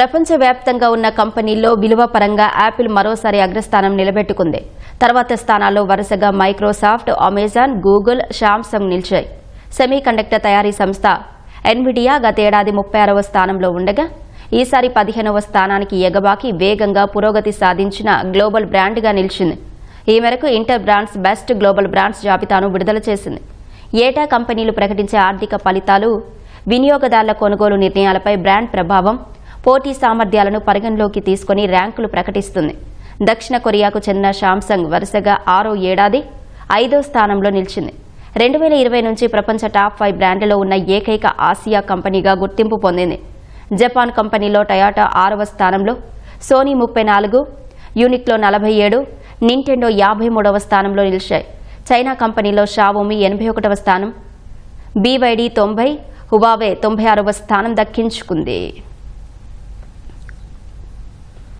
ప్రపంచవ్యాప్తంగా ఉన్న కంపెనీల్లో విలువ పరంగా యాపిల్ మరోసారి అగ్రస్థానం నిలబెట్టుకుంది. తర్వాత స్థానాల్లో వరుసగా మైక్రోసాఫ్ట్ అమెజాన్ గూగుల్ శాంసంగ్ నిలిచాయి. సెమీ కండక్టర్ తయారీ సంస్థ ఎన్విడియా గతేడాది ముప్పై ఆరవ స్థానంలో ఉండగా ఈసారి పదిహేనవ స్థానానికి ఎగబాకి వేగంగా పురోగతి సాధించిన గ్లోబల్ బ్రాండ్గా నిలిచింది. ఈ మేరకు inter brands best global brands జాబితాను విడుదల చేసింది. ఏటా కంపెనీలు ప్రకటించే ఆర్థిక ఫలితాలు వినియోగదారుల కొనుగోలు నిర్ణయాలపై బ్రాండ్ ప్రభావం పోటీ సామర్థ్యాలను పరిగణలోకి తీసుకుని ర్యాంకులు ప్రకటిస్తుంది. దక్షిణ కొరియాకు చెందిన శాంసంగ్ వరుసగా ఆరో ఏడాది ఐదో స్థానంలో నిలిచింది. రెండు వేల ఇరవై నుంచి ప్రపంచ టాప్ ఫైవ్ బ్రాండ్లలో ఉన్న ఏకైక ఆసియా కంపెనీగా గుర్తింపు పొందింది. జపాన్ కంపెనీలో టయాటా ఆరవ స్థానంలో సోనీ ముప్పై నాలుగు యూనిక్లో నలభై ఏడు నింటెండో యాభై మూడవ స్థానంలో నిలిచాయి. చైనా కంపెనీలో షావోమి ఎనభై ఒకటవ స్థానం బీవైడి తొంభై హువావే తొంభై ఆరవ స్థానం దక్కించుకుంది.